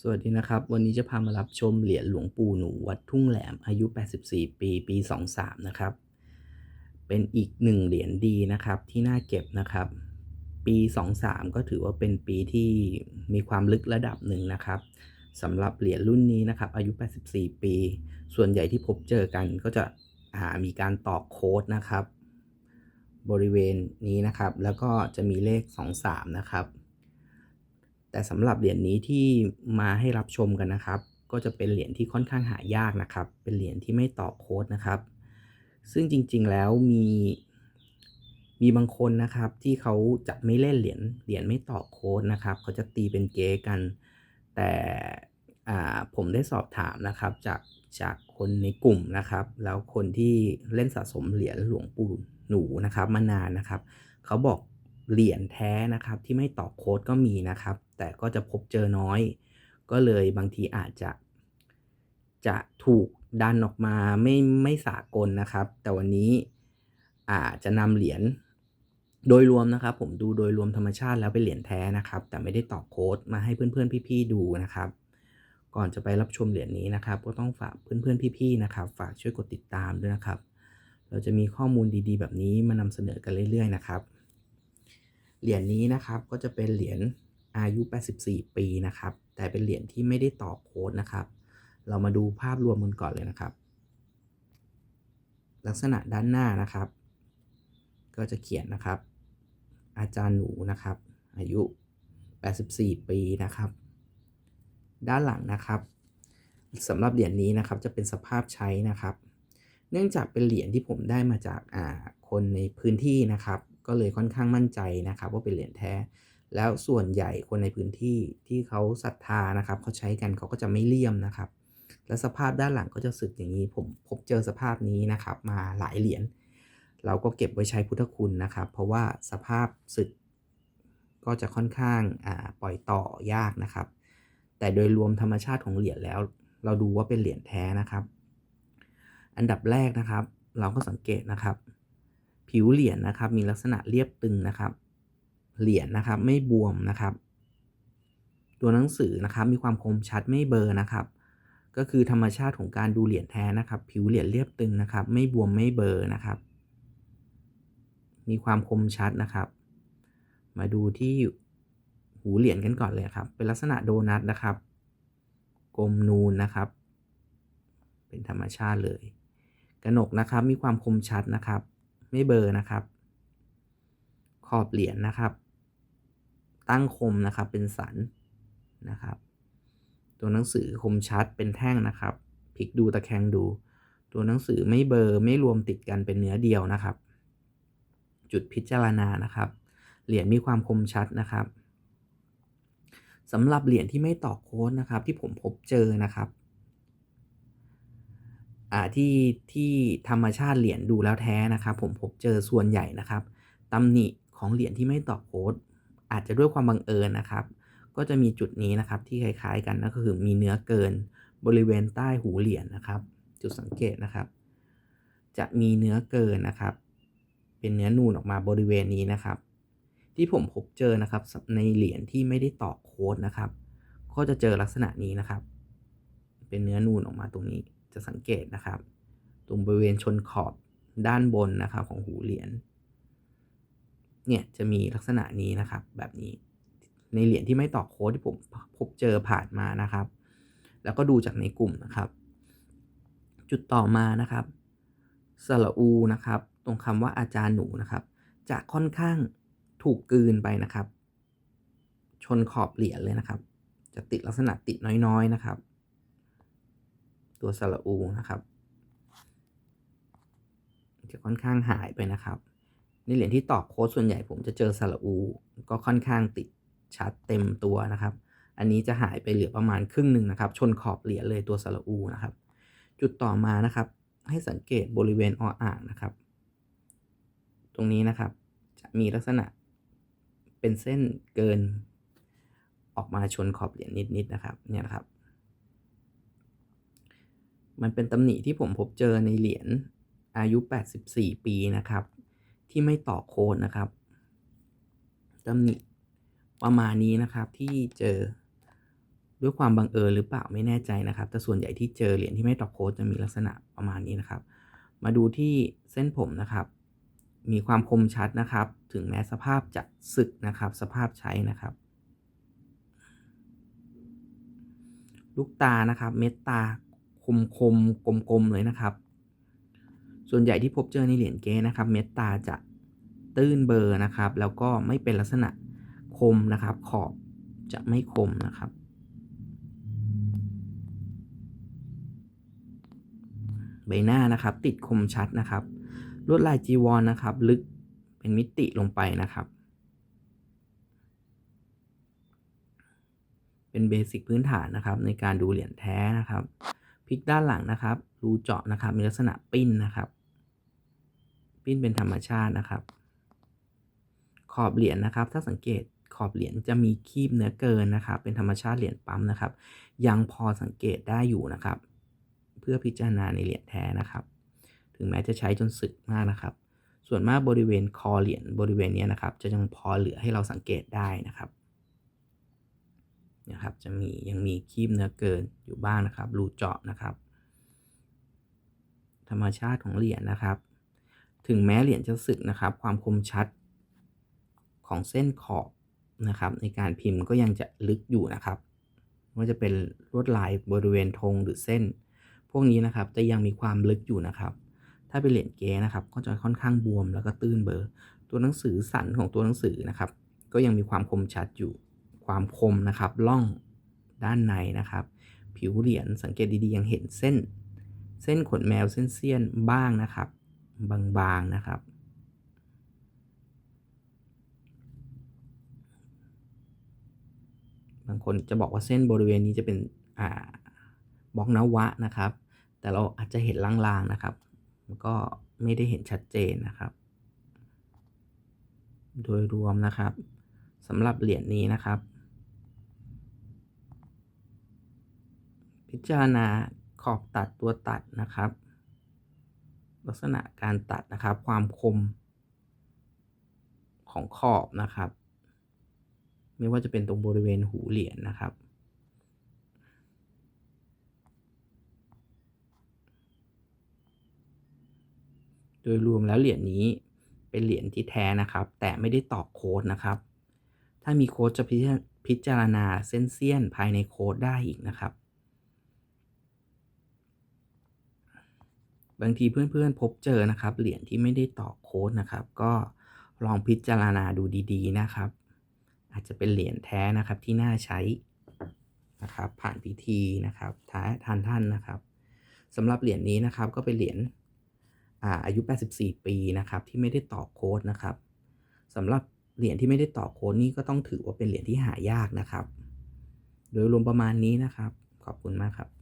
สวัสดีนะครับ วันนี้จะพามารับชมเหรียญหลวงปู่หนูวัดทุ่งแหลมอายุ 84 ปีปี 23 นะครับ เป็นอีกหนึ่งเหรียญดีนะครับที่น่าเก็บนะครับ ปี 23 ก็ถือว่าเป็นปีที่มีความลึกระดับหนึ่งนะครับสำหรับเหรียญรุ่นนี้นะครับ อายุ 84 ปี ส่วนใหญ่ที่พบเจอกันก็จะหามีการตอกโค้ดนะครับ บริเวณนี้นะครับ แล้วก็จะมีเลข 23 นะครับ แต่สำหรับเหรียญนี้ที่มาให้รับชมกันนะครับ ก็จะเป็นเหรียญที่ค่อนข้างหายากนะครับ เป็นเหรียญที่ไม่ต่อโค้ดนะครับ ซึ่งจริงๆแล้วมีมีบางคนนะครับที่เขาจะไม่เล่นเหรียญเหรียญไม่ต่อโค้ดนะครับเขาจะตีเป็นเก๊กัน แต่อ่าผมได้สอบถามนะครับจากจากคนในกลุ่มนะครับ แล้วคนที่เล่นสะสมเหรียญหลวงปู่หนูนะครับ มานานนะครับ เขาบอกเหรียญแท้นะครับที่ไม่ต่อโค้ดก็มีนะครับ แต่ก็จะพบเจอน้อย ก็เลยบางทีอาจจะ จะถูกดันออกมาไม่ไม่สากลนะครับ แต่วันนี้อาจจะนำเหรียญโดยรวมนะครับ ผมดูโดยรวมธรรมชาติแล้วเป็นเหรียญแท้นะครับ แต่ไม่ได้ต่อโค้ดมาให้เพื่อนๆพี่ๆดูนะครับ ก่อนจะไปรับชมเหรียญนี้นะครับ ก็ต้องฝากเพื่อนๆพี่ๆนะครับ ฝากช่วยกดติดตามด้วยนะครับ เราจะมีข้อมูลดีๆ แบบนี้มานำเสนอกันเรื่อย ๆ นะครับ เหรียญนี้นะครับก็จะเป็นเหรียญ อายุ 84 ปีนะครับ แต่เป็นเหรียญที่ไม่ได้ต่อโค้ดนะครับ เรามาดูภาพรวมกันก่อนเลยนะครับ ลักษณะด้านหน้านะครับ ก็จะเขียนนะครับ อาจารย์หนูนะครับ อายุ 84 ปีนะครับ ด้านหลังนะครับสำหรับเหรียญนี้นะครับจะเป็นสภาพใช้นะครับ เนื่องจากเป็นเหรียญที่ผมได้มาจากอ่าคนในพื้นที่นะครับ ก็เลยค่อนข้างมั่นใจนะครับ ว่าเป็นเหรียญแท้ แล้วส่วนใหญ่คนในพื้นที่ที่เขาศรัทธานะครับเขาใช้กันเขาก็จะไม่เลี่ยมนะครับ และสภาพด้านหลังก็จะสึกอย่างนี้ผมพบเจอสภาพนี้นะครับมาหลายเหรียญเราก็เก็บไว้ใช้พุทธคุณนะครับ เพราะว่าสภาพสึกก็จะค่อนข้างาปล่อยต่อยากนะครับ แต่โดยรวมธรรมชาติของเหรียญแล้ว เราดูว่าเป็นเหรียญแท้นะครับ อันดับแรกนะครับ เราก็สังเกตนะครับ ผิวเหรียญนะครับ มีลักษณะเรียบตึงนะครับ เหรียญนะครับ ไม่บวมนะครับ ตัวหนังสือนะครับมีความคมชัดไม่เบลอนะครับ ก็คือธรรมชาติของการดูเหรียญแท้นะครับ ผิวเหรียญเรียบตึงนะครับ ไม่บวมไม่เบลอนะครับ มีความคมชัดนะครับ มาดูที่หูเหรียญกันก่อนเลยครับ เป็นลักษณะโดนัทนะครับ กลมนูนนะครับ เป็นธรรมชาติเลย กระหนกนะครับ มีความคมชัดนะครับ ไม่เบอร์นะครับ ขอบเหรียญนะครับ ตั้งคมนะครับเป็นสันนะครับ ตัวหนังสือคมชัดเป็นแท่งนะครับพลิกดูตะแคงดู ตัวหนังสือไม่เบอร์ไม่รวมติดกันเป็นเนื้อเดียวนะครับ จุดพิจารณานะครับ เหรียญมีความคมชัดนะครับสำหรับเหรียญที่ไม่ต่อโค้ดนะครับ ที่ผมพบเจอนะครับอ่าที่ที่ธรรมชาติเหรียญดูแล้วแท้นะครับ ผมพบเจอส่วนใหญ่นะครับตำหนิของเหรียญที่ไม่ต่อโค้ด อาจจะด้วยความบังเอิญนะครับ ก็จะมีจุดนี้นะครับที่คล้ายๆกันนั่นก็คือมีเนื้อเกินบริเวณใต้หูเหรียญนะครับ จุดสังเกตนะครับ จะมีเนื้อเกินนะครับ เป็นเนื้อนูนออกมาบริเวณนี้นะครับ ที่ผมพบเจอนะครับในเหรียญที่ไม่ได้ต่อโค้ดนะครับ ก็จะเจอลักษณะนี้นะครับ เป็นเนื้อนูนออกมาตรงนี้จะสังเกตนะครับ ตรงบริเวณชนขอบด้านบนนะครับของหูเหรียญ เนี่ยจะมีลักษณะนี้นะครับ แบบนี้ในเหรียญที่ไม่ต่อโค้ดที่ผมพบเจอผ่านมานะครับ แล้วก็ดูจากในกลุ่มนะครับ จุดต่อมานะครับสระอูนะครับ ตรงคำว่าอาจารย์หนูนะครับ จะค่อนข้างถูกกืนไปนะครับ ชนขอบเหรียญเลยนะครับ จะติดลักษณะติดน้อยๆนะครับ ตัวสระอูนะครับ จะค่อนข้างหายไปนะครับ ในเหรียญที่ตอกโค้ดส่วนใหญ่ผมจะเจอสระอู ก็ค่อนข้างติดชัดเต็มตัวนะครับ อันนี้จะหายไปเหลือประมาณครึ่งหนึ่งนะครับ ชนขอบเหรียญเลยตัวสระอูนะครับ จุดต่อมานะครับ ให้สังเกตบริเวณออ่างนะครับ ตรงนี้นะครับ จะมีลักษณะเป็นเส้นเกิน ออกมาชนขอบเหรียญนิดๆนะครับ เนี่ยนะครับ มันเป็นตำหนิที่ผมพบเจอในเหรียญอายุ 84 ปีนะครับ ที่ไม่ต่อโค้ดนะครับตำหนิประมาณนี้นะครับที่เจอด้วยความบังเอิญหรือเปล่าไม่แน่ใจนะครับ แต่ส่วนใหญ่ที่เจอเหรียญที่ไม่ต่อโค้ดจะมีลักษณะประมาณนี้นะครับ มาดูที่เส้นผมนะครับ มีความคมชัดนะครับ ถึงแม้สภาพจะสึกนะครับ สภาพใช้นะครับ ลูกตานะครับ เม็ดตาคมคมกลมกลมๆเลยนะครับ ส่วนใหญ่ที่พบเจอในเหรียญเก๊นะครับ เม็ดตาจะตื้นเบอร์นะครับ แล้วก็ไม่เป็นลักษณะคมนะครับ ขอบจะไม่คมนะครับ ใบหน้านะครับ ติดคมชัดนะครับ ลวดลายจีวรนนะครับ ลึกเป็นมิติลงไปนะครับ เป็นเบสิกพื้นฐานนะครับ ในการดูเหรียญแท้นะครับ พลิกด้านหลังนะครับ รูเจาะนะครับ มีลักษณะปิ้นนะครับ ปิ้นเป็นธรรมชาตินะครับ ขอบเหรียญนะครับ ถ้าสังเกตขอบเหรียญจะมีคีบเนื้อเกินนะครับ เป็นธรรมชาติเหรียญปั๊มนะครับ ยังพอสังเกตได้อยู่นะครับ เพื่อพิจารณาในเหรียญแท้นะครับ ถึงแม้จะใช้จนสึกมากนะครับ ส่วนมากบริเวณคอเหรียญบริเวณนี้นะครับ จะยังพอเหลือให้เราสังเกตได้นะครับ นะครับ จะมียังมีคีบเนื้อเกินอยู่บ้างนะครับ รูเจาะนะครับ ธรรมชาติของเหรียญนะครับ ถึงแม้เหรียญจะสึกนะครับ ความคมชัดของเส้นขอบนะครับ ในการพิมพ์ก็ยังจะลึกอยู่นะครับว่าจะเป็นลวดลายบริเวณธงหรือเส้น พวกนี้นะครับจะยังมีความลึกอยู่นะครับ ถ้าเป็นเหรียญเก๊นะครับ ก็จะค่อนข้างบวมแล้วก็ตื้นเบอร์ ตัวหนังสือสันของตัวหนังสือนะครับ ก็ยังมีความคมชัดอยู่ ความคมนะครับล่องด้านในนะครับ ผิวเหรียญสังเกตดีๆยังเห็นเส้น เส้นขนแมวเส้นเสี้ยนบ้างนะครับ บางๆนะครับ บางคนจะบอกว่าเส้นบริเวณนี้จะเป็นอ่าบล็อกนวะนะครับ แต่เราอาจจะเห็นลางๆนะครับมันก็ไม่ได้เห็นชัดเจนนะครับ โดยรวมนะครับสำหรับเหรียญนี้นะครับ พิจารณาขอบตัดตัวตัดนะครับ ลักษณะการตัดนะครับ ความคมของขอบนะครับ ไม่ว่าจะเป็นตรงบริเวณหูเหรียญนะครับโดยรวมแล้วเหรียญนี้เป็นเหรียญที่แท้นะครับ แต่ไม่ได้ตอกโค้ดนะครับ ถ้ามีโค้ดจะพิจารพิจารณาเส้นเสี้ยนภายในโค้ดได้อีกนะครับ บางทีเพื่อนๆพบเจอนะครับ เหรียญที่ไม่ได้ต่อโค้ดนะครับ ก็ลองพิจารณาดูดีๆนะครับ อาจจะเป็นเหรียญแท้นะครับที่น่าใช้นะครับ ผ่านพิธีนะครับท้ายทานท่านนะครับสำหรับเหรียญนี้นะครับก็เป็นเหรียญอาอายุ 84 ปีนะครับที่ไม่ได้ต่อโค้ดนะครับสำหรับเหรียญที่ไม่ได้ต่อโค้ดนี่ก็ต้องถือว่าเป็นเหรียญที่หายากนะครับ โดยรวมประมาณนี้นะครับ ขอบคุณมากครับ